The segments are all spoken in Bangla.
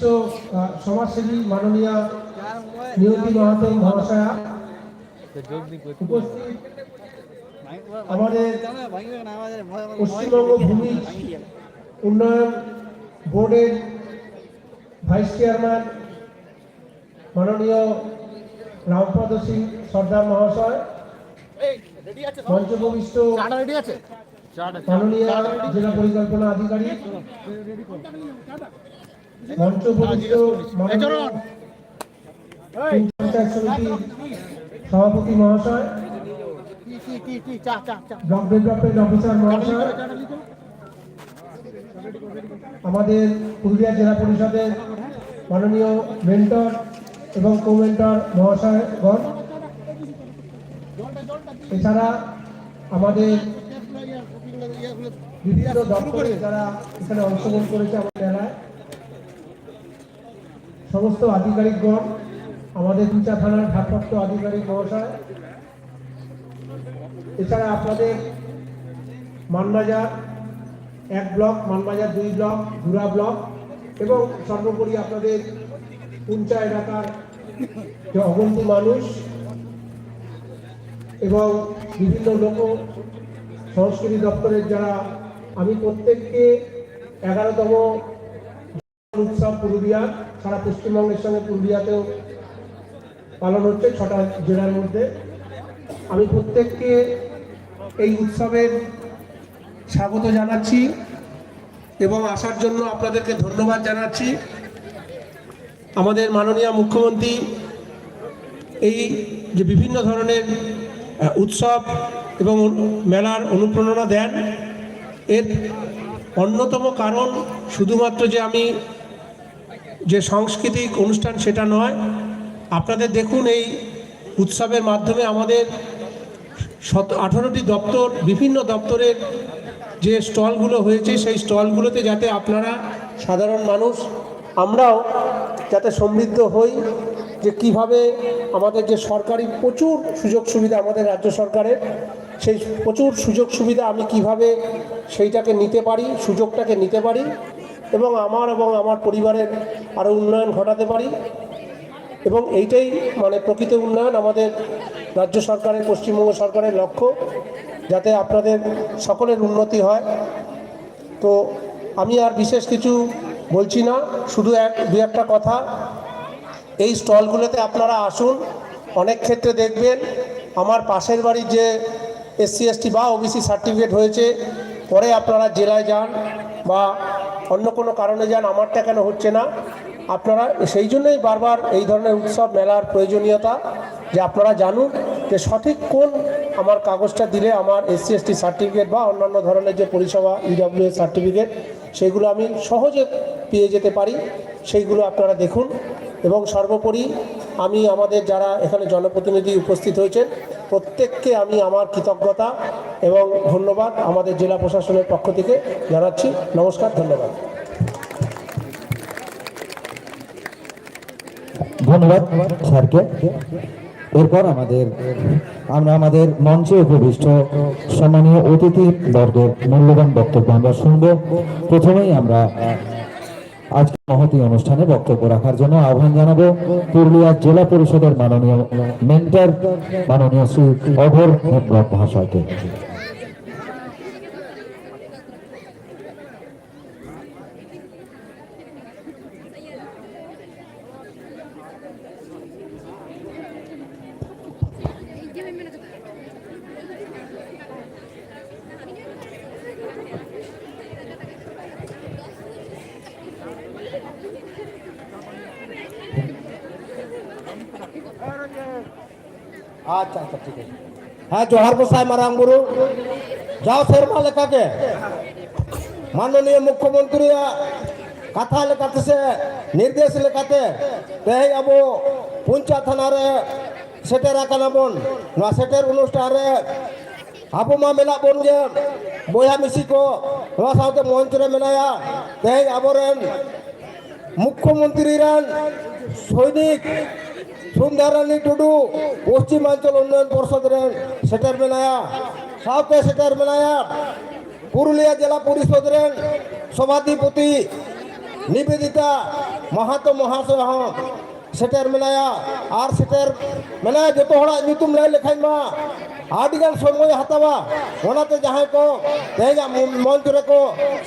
বিশিষ্ট সমাজসেবী মাননীয় নিয়তি মাহাতো মহাশয়া উপস্থিত। আমাদের পশ্চিমবঙ্গ ভূমি উন্নয়ন বোর্ডের ভাইস চেয়ারম্যান মাননীয় রামপদ সিং সর্দার মহাশয়, মঞ্চভূমিষ্ঠ মাননীয় জেলা পরিকল্পনা আধিকারিক। সমিতির সভাপতি মহাশয় ব্লক ডেভেলপমেন্ট অফিসার মহাশয় আমাদের পুরুলিয়া জেলা পরিষদের মাননীয় মেন্টর এবং কো মেন্টর মহাশয়গণ এছাড়া আমাদের বিভিন্ন দপ্তরে যারা এখানে অংশগ্রহণ করেছে আমাদের সমস্ত আধিকারিকগণ, আমাদের দুচা থানার ভারপ্রাপ্ত আধিকারিক মহাশয়, এছাড়া আপনাদের মানবাজার এক ব্লক, মানবাজার দুই ব্লক ঘুরা ব্লক, এবং সর্বোপরি আপনাদের পুঞ্চা এলাকার যে অগন্তি মানুষ এবং বিভিন্ন লোক সংস্কৃতি দপ্তরের যারা, আমি প্রত্যেককে এগারোতম উৎসব পুরুলিয়া সারা পশ্চিমবঙ্গের সঙ্গে পুরুলিয়াতেও পালন হচ্ছে ছটা জেলার মধ্যে। আমি প্রত্যেককে এই উৎসবের স্বাগত জানাচ্ছি এবং আসার জন্য আপনাদেরকে ধন্যবাদ জানাচ্ছি। আমাদের মাননীয় মুখ্যমন্ত্রী এই যে বিভিন্ন ধরনের উৎসব এবং মেলার অনুপ্রেরণা দেন। এর অন্যতম কারণ শুধুমাত্র যে আমি যে সাংস্কৃতিক অনুষ্ঠান সেটা নয়, আপনাদের দেখুন এই উৎসবের মাধ্যমে আমাদের শত আঠারোটি দপ্তর, বিভিন্ন দপ্তরের যে স্টলগুলো হয়েছে, সেই স্টলগুলোতে যাতে আপনারা সাধারণ মানুষ, আমরাও যাতে সমৃদ্ধ হই যে কীভাবে আমাদের যে সরকারি প্রচুর সুযোগ সুবিধা আমাদের রাজ্য সরকারের, সেই প্রচুর সুযোগ সুবিধা আমি কীভাবে সেইটাকে নিতে পারি, সুযোগটাকে নিতে পারি এবং আমার এবং আমার পরিবারের আরও উন্নয়ন ঘটাতে পারি। এবং এইটাই মানে প্রকৃত উন্নয়ন, আমাদের রাজ্য সরকারের, পশ্চিমবঙ্গ সরকারের লক্ষ্য, যাতে আপনাদের সকলের উন্নতি হয়। তো আমি আর বিশেষ কিছু বলছি না, শুধু এক, দু একটা কথা। এই স্টলগুলোতে আপনারা আসুন, অনেক ক্ষেত্রে দেখবেন আমার পাশের বাড়ির যে এসসি, এসটি বা ওবিসি সার্টিফিকেট হয়েছে, পরে আপনারা জেলায় যান বা অন্য কোনো কারণে যান, আমারটা কেন হচ্ছে না? আপনারা সেই জন্যই বারবার এই ধরনের উৎসব মেলার প্রয়োজনীয়তা, যে আপনারা জানুন যে সঠিক কোন আমার কাগজটা দিলে আমার এসসি এসটি সার্টিফিকেট বা অন্যান্য ধরনের যে পরিষেবা ইডব্লিউ সার্টিফিকেট, সেগুলো আমি সহজে পেয়ে যেতে পারি। সেইগুলো আপনারা দেখুন। এবং সর্বোপরি আমি আমাদের যারা এখানে জনপ্রতিনিধি উপস্থিত হয়েছেন প্রত্যেককে আমি আমার কৃতজ্ঞতা এবং ধন্যবাদ আমাদের জেলা প্রশাসনের পক্ষ থেকে জানাচ্ছি। নমস্কার, ধন্যবাদ। ধন্যবাদ স্যারকে। এরপর আমাদের, আমরা আমাদের মঞ্চে উপবিষ্ট সম্মানীয় অতিথি বর্গের মূল্যবান বক্তব্য আমরা শুনব। প্রথমেই আমরা আজকে মহতি অনুষ্ঠানে বক্তব্য রাখার জন্য আহ্বান জানাব পুরুলিয়া জেলা পরিষদের মাননীয় মেন্টার, মাননীয় শ্রী অভর মহাশয়কে। আচ্ছা আচ্ছা ঠিক আছে। হ্যাঁ জোহার গোসাই মারাঙ্গুরু যাও শেরমা লেখাকে। মাননীয় মুখ্যমন্ত্রী কথা লেখাতে সে নির্দেশ লেখাতে। তেই আবো পুঞ্চা থানারে সেটের নয়া সেটের অনুষ্ঠানে আবো মা মেলা বন গে বয়া মিসি ko নয়া সাথে মঞ্চ রে মেলায়া তেই আবরেন মুখ্যমন্ত্রী রান সৈনিক सुंदरानी टुडू, पश्चिमांचल उन्नयन पर्षद सेटर मेनाया साउथ सेटर मेनाया पुरुलिया जिला परिषद सभापति निवेदिता महातो महाशय हम सेटर मेनाया और सेटर मेनाया जो हम लाई लेखाई मा आदिगन समय हतावा ओनाते जहाँ को, तेजा मंच रे को,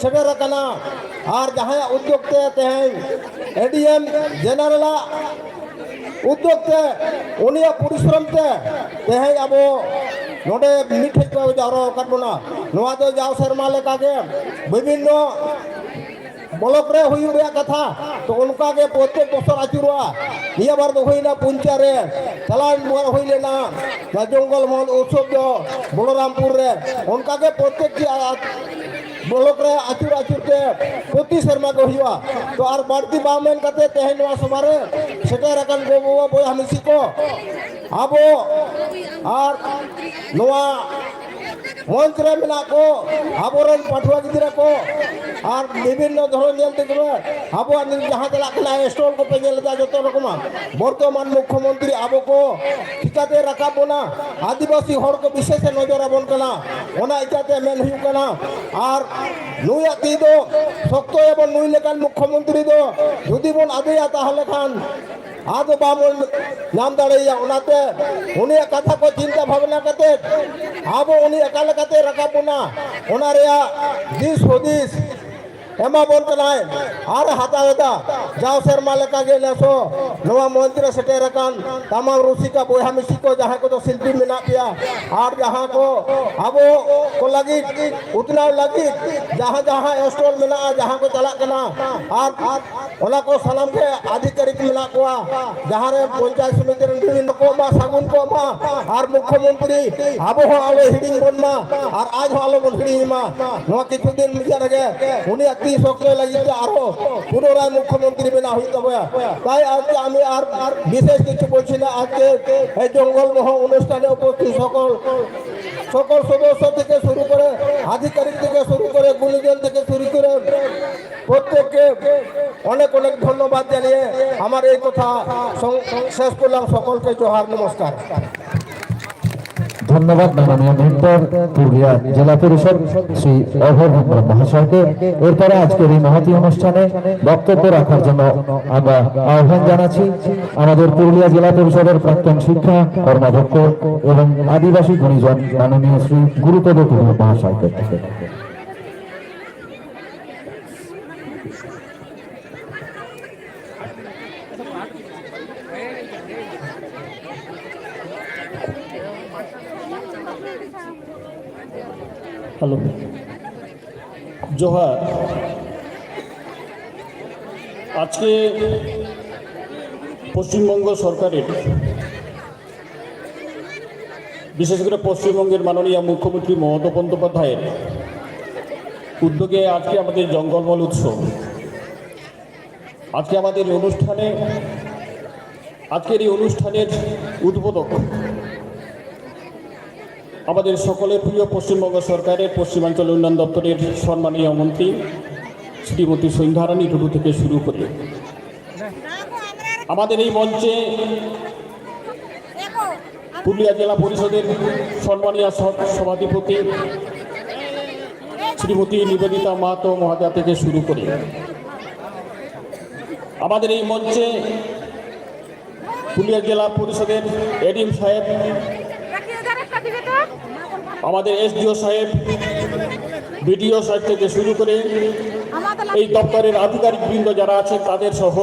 सेटर कना और जहाँ उद्योग ते तेहें एडीएम जनरला ઉદ્યોગતે ઉનિયા પરિશ્રમતે તેહે આબો નોડે મીઠે તો જારો કટબોના નોવા તો જાવ શર્મા લેકા કે વિભિન્ન ব্লক রে হুই রে কথা। তো অনকা গে প্রত্যেক বছর আচুরা নিয়া বার দো হইনা পুঞ্চা রে চালান বার হইলে না। জঙ্গল মহল উৎসব বলরামপুর। রে অনকা গে প্রত্যেক ब्लॉक आचुर आचुर के प्रति सेमा को तो आर बाड़ती बामते तेहन समारे सेटर अकन गो को अब মন্ত্রে মেলা আবরণ পাঠুয়া গিদিরা কো আর বিভিন্ন ধরনের আবার গেলে আবু যত রকম বর্তমান মুখ্যমন্ত্রী আবকো চিকাতে রাখাব না। আদিবাসী হর বিশেষ নজর আবন কানা মেন আর নুই আতি শক্ত এবং নুই লেখান মুখ্যমন্ত্রী যদি বন আদেয়া তাহলে খান। ಅದು ಬಾಬು ನಾಮ ದಾಡಯ್ಯ ಒನತೆ ಉನಿಯ ಕಥಾ ಕೋ ಚಿಂತಾ ಭಾವನಾ ಕತೆ ಆಬೋ ಉನಿ ಅಕಾಲ ಕತೆ ರಕಾಪುನಾ ಒನಾ ರೆಯ ದಿಸ್ ಹೊದಿಸ್ એમાં બોલતો નાય આર હાતા હતા જાઓ સર માલકા ગે લેસો નવા મંદિર સટે રકાન તમામ ઋષિ કા બોહા મિસી કો જહા કો તો શિલ્પી મિના પિયા આર જહા કો આબો કો લગી ઉતના લગી જહા જહા એસ્ટોલ મિના જહા કો ચલા કના આર ઓલા કો સલામ કે આધિકારિક મિના કો જહા રે પંચાયત સમિતિ રે કો મા સાગુન કો મા આર મુખ્યમંત્રી આબો હો આલો હિડિંગ બોન મા આર આજ હો આલો બોન હિડિંગ મા નો કિછુ દિન મિજા રગે ઉની ᱛᱤ শক্ত লাগিতে আরও পুনরায় মুখ্যমন্ত্রী বেনা হইতে হবে তাই আজকে আমি আর বিশেষ কিছু বলছি না। আজকে এই জঙ্গলমহ অনুষ্ঠানে উপস্থিত সকল সকল সদস্য থেকে শুরু করে আধিকারিক থেকে শুরু করে গুণীজন থেকে শুরু করে প্রত্যেককে অনেক অনেক ধন্যবাদ জানিয়ে আমার এই কথা শেষ করলাম। সকলকে জোহার, নমস্কার। ধন্যবাদ, মাননীয় মেম্বার পুরুলিয়া জেলা পরিষদ শ্রী অভয় হেমব্রম মহাশয়কে। এরপরে আজকের এই মহাতি অনুষ্ঠানে বক্তব্য রাখার জন্য আমরা আহ্বান জানাচ্ছি আমাদের পুরুলিয়া জেলা পরিষদের প্রাক্তন শিক্ষা কর্মাধ্যক্ষ এবং আদিবাসী গুণীজন মাননীয় শ্রী গুরুপদ কুমার মহাশয়কে। হ্যালো জোহার, আজকে পশ্চিমবঙ্গ সরকারের, বিশেষ করে পশ্চিমবঙ্গের মাননীয় মুখ্যমন্ত্রী মমতা বন্দ্যোপাধ্যায়ের উদ্যোগে আজকে আমাদের জঙ্গলমল উৎসব। আজকে আমাদের অনুষ্ঠানে, আজকের এই অনুষ্ঠানের উদ্বোধক আমাদের সকলের প্রিয় পশ্চিমবঙ্গ সরকারের পশ্চিমাঞ্চল উন্নয়ন দপ্তরের সম্মানীয় মন্ত্রী শ্রীমতী সন্ধ্যারানী টুডু থেকে শুরু করে। আমাদের এই মঞ্চে পুরুলিয়া জেলা পরিষদের সম্মানীয় সভাধিপতি শ্রীমতী নিবেদিতা মাহাতো মহাদা থেকে শুরু করে। আমাদের এই মঞ্চে পুরুলিয়া জেলা পরিষদের এডিম সাহেব আমাদের এসডিও সাহেব বিডিও সাহেব থেকে শুরু করে এই দপ্তরের আধিকারিক বৃন্দ যারা আছেন তাদের সহ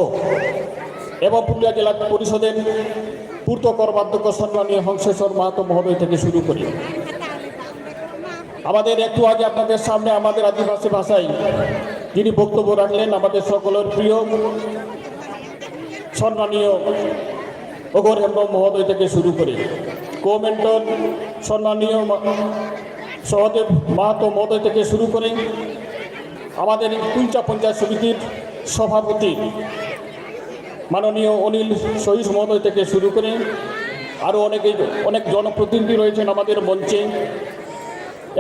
এবং পুরুলিয়া জেলা পরিষদের পূর্ত কর্মাধ্যক্ষ সম্মানীয় হংসেশ্বর মাহাতো মহোদয় থেকে শুরু করে। আমাদের একটু আগে আপনাদের সামনে আমাদের আদিবাসী ভাষায় যিনি বক্তব্য রাখলেন, আমাদের সকলের প্রিয় সম্মানীয় অগর হেমব্রম মহোদয় থেকে শুরু করে। কোমেন্টর সম্মানীয় সহদেব মাহাতো মহোদয় থেকে শুরু করে আমাদের কুঞ্চা পঞ্চায়েত সমিতির সভাপতি মাননীয় অনিল সহিস মহোদয় থেকে শুরু করে আরও অনেকে, অনেক জনপ্রতিনিধি রয়েছেন আমাদের মঞ্চে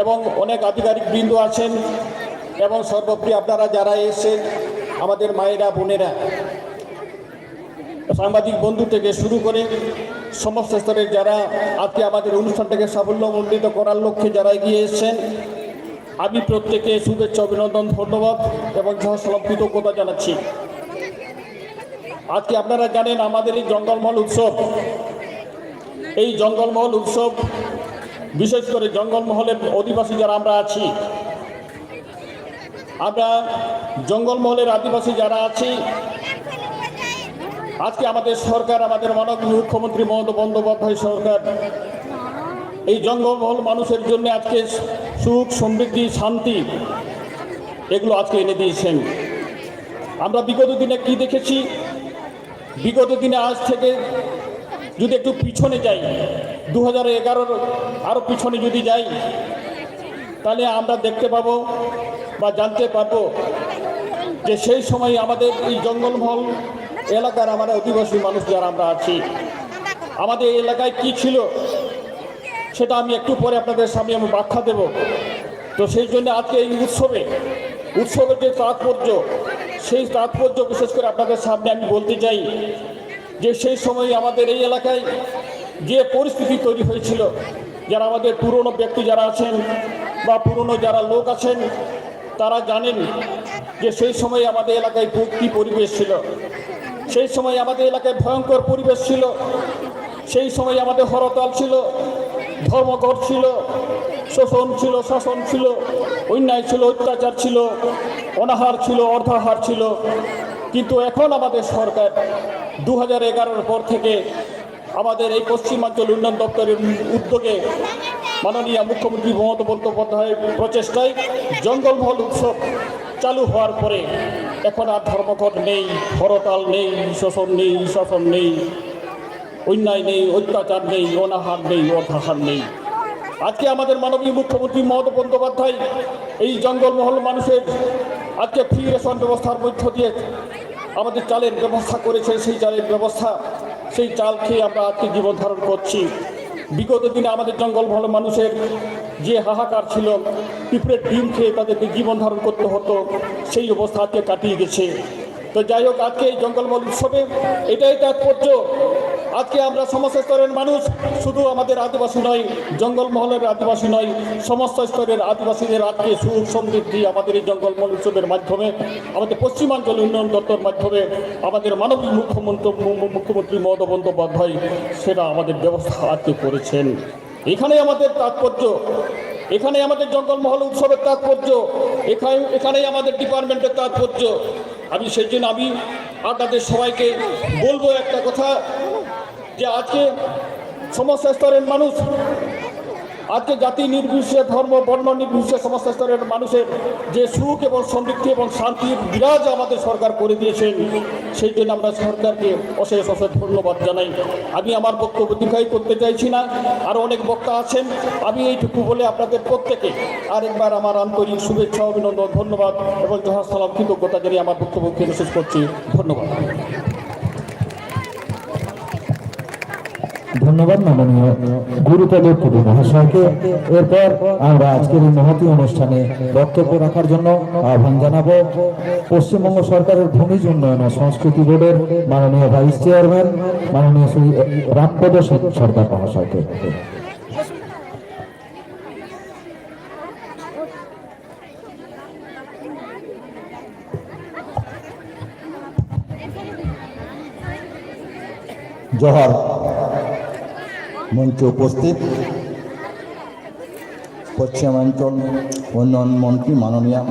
এবং অনেক আধিকারিক বৃন্দ আছেন এবং সর্বোপরি আপনারা যারা এসেছেন, আমাদের মায়েরা, বোনেরা, সাংবাদিক বন্ধু থেকে শুরু করে সমস্ত স্তরের যারা আজকে আমাদের অনুষ্ঠানটাকে সাফল্যমণ্ডিত করার লক্ষ্যে যারা এগিয়ে এসেছেন, আমি প্রত্যেকে শুভেচ্ছা, অভিনন্দন, ধন্যবাদ এবং সহসলভ কৃতজ্ঞতা জানাচ্ছি। আজকে আপনারা জানেন আমাদের এই জঙ্গলমহল উৎসব। এই জঙ্গলমহল উৎসব, বিশেষ করে জঙ্গলমহলের অধিবাসী যারা আমরা আছি, আমরা জঙ্গলমহলের আদিবাসী যারা আছি আজকে আমাদের সরকার, আমাদের মাননীয় মুখ্যমন্ত্রী মমতা বন্দ্যোপাধ্যায় সরকার, এই জঙ্গলমহল মানুষের জন্য আজকে সুখ, সমৃদ্ধি, শান্তি, এগুলো আজকে এনে দিয়েছেন। আমরা বিগত দিনে কি দেখেছি? বিগত দিনে আজ থেকে যদি একটু পিছনে যাই দু হাজার এগারোর আরও পিছনে যদি যাই, তাহলে আমরা দেখতে পাবো বা জানতে পারব যে সেই সময় আমাদের এই জঙ্গলমহল এলাকার আমরা অধিবাসী মানুষ যারা আমরা আছি, আমাদের এলাকায় কি ছিল সেটা আমি একটু পরে আপনাদের সামনে আমি ব্যাখ্যা দেব। তো সেই জন্য আজকে এই উৎসবে উৎসবের যে তাৎপর্য, সেই তাৎপর্য বিশেষ করে আপনাদের সামনে আমি বলতে চাই যে সেই সময় আমাদের এই এলাকায় যে পরিস্থিতি তৈরি হয়েছিল, যারা আমাদের পুরনো ব্যক্তি যারা আছেন বা পুরনো যারা লোক আছেন, তারা জানেন যে সেই সময় আমাদের এলাকায় কী পরিবেশ ছিল। সেই সময় আমাদের এলাকায় ভয়ঙ্কর পরিবেশ ছিল। সেই সময় আমাদের হরতাল ছিল, ধর্মঘট ছিল, শোষণ ছিল, শাসন ছিল, অন্যায় ছিল, অত্যাচার ছিল, অনাহার ছিল, অর্ধাহার ছিল। কিন্তু এখন আমাদের সরকার দু হাজার পর থেকে আমাদের এই পশ্চিমাঞ্চল উন্নয়ন দপ্তরের উদ্যোগে মাননীয় মুখ্যমন্ত্রী মমতা বন্দ্যোপাধ্যায়ের প্রচেষ্টায় জঙ্গলমহল উৎসব চালু হওয়ার পরে এখন আর ধর্মঘট নেই হরতাল নেই, শোষণ নেই, শাসন নেই, অন্যায় নেই, অত্যাচার নেই, অনাহার নেই অর্থাহার নেই। আজকে আমাদের মাননীয় মুখ্যমন্ত্রী মমতা বন্দ্যোপাধ্যায় এই জঙ্গলমহল মানুষের আজকে ফ্রি রেশন ব্যবস্থার মধ্য দিয়ে আমাদের চালের ব্যবস্থা করেছে, সেই চালের ব্যবস্থা, সেই চাল খেয়ে আমরা আজকে জীবন ধারণ করছি। বিগত দিনে আমাদের জঙ্গলমহল মানুষের যে হাহাকার ছিল, পিঁপড়ের ডিম খেয়ে তাদেরকে জীবন ধারণ করতে হতো, সেই অবস্থা আজকে কাটিয়ে গেছে। তো যাই হোক, আজকে এই জঙ্গলমহল উৎসবে এটাই তাৎপর্য। আজকে আমরা সমস্ত স্তরের মানুষ, শুধু আমাদের আদিবাসী নয়, জঙ্গলমহলের আদিবাসী নয়, সমস্ত স্তরের আদিবাসীদের আজকে সুখ সমৃদ্ধি আমাদের এই জঙ্গলমহল উৎসবের মাধ্যমে, আমাদের পশ্চিমাঞ্চল উন্নয়ন দপ্তর মাধ্যমে, আমাদের মাননীয় মুখ্যমন্ত্রী মুখ্যমন্ত্রী মমতা বন্দ্যোপাধ্যায় সেটা আমাদের ব্যবস্থা আজকে করেছেন। এখানে আমাদের তাৎপর্য, এখানে আমাদের জঙ্গলমহল উৎসবের তাৎপর্য, এখানে, এখানেই আমাদের ডিপার্টমেন্টের তাৎপর্য। আমি সেই জন্য আমি আপনাদের সবাইকে বলব একটা কথা যে আজকে সমস্ত স্তরের মানুষ আজকে জাতি নির্বিশেষে, ধর্ম, বর্ণ নির্বিশেষে সমস্ত স্তরের মানুষের যে সুখ এবং সমৃদ্ধি এবং শান্তির বিরাজ আমাদের সরকার করে দিয়েছেন, সেই জন্য আমরা সরকারকে অশেষ অশেষ ধন্যবাদ জানাই। আমি আমার বক্তব্য দীর্ঘায়ী করতে চাইছি না আরও অনেক বক্তা আছেন, আমি এইটুকু বলে আপনাদের প্রত্যেকে আরেকবার আমার আন্তরিক শুভেচ্ছা, অভিনন্দন, ধন্যবাদ এবং সালাম কৃতজ্ঞতা জানিয়ে আমার বক্তব্যকে শেষ করছি। ধন্যবাদ। ধন্যবাদ মাননীয় গুরুপদ পুরী মহাশয়কে। এরপর আমরা আজকের এই মহতি অনুষ্ঠানে বক্তব্য রাখার জন্য আহ্বান জানাব পশ্চিমবঙ্গ সরকারের ভূমিজ উন্নয়ন ও সংস্কৃতি বোর্ডের মাননীয় ভাইস চেয়ারম্যান, মাননীয় শ্রী রামপদ সরকার মহাশয়কে। জোহর। মঞ্চে উপস্থিত। পশ্চিমাঞ্চল উন্নয়ন মন্ত্রী মাননীয়া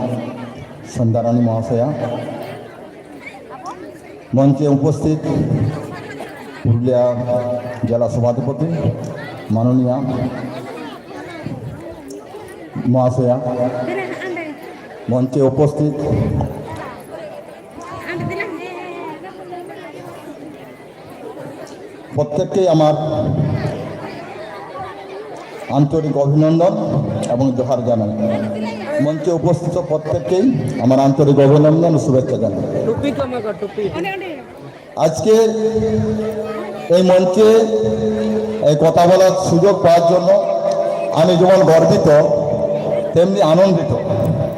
সন্ধ্যারানী মহাশয়া। মঞ্চে উপস্থিত পুরুলিয়া জেলা সভাধিপতি মাননীয়া মহাশয়া। মঞ্চে উপস্থিত প্রত্যেককেই আমার আন্তরিক অভিনন্দন এবং জোহার জানাই। মঞ্চে উপস্থিত প্রত্যেককেই আমার আন্তরিক অভিনন্দন ও শুভেচ্ছা জানাই। আজকে এই মঞ্চে এই কথা বলার সুযোগ পাওয়ার জন্য আমি যেমন গর্বিত তেমনি আনন্দিত।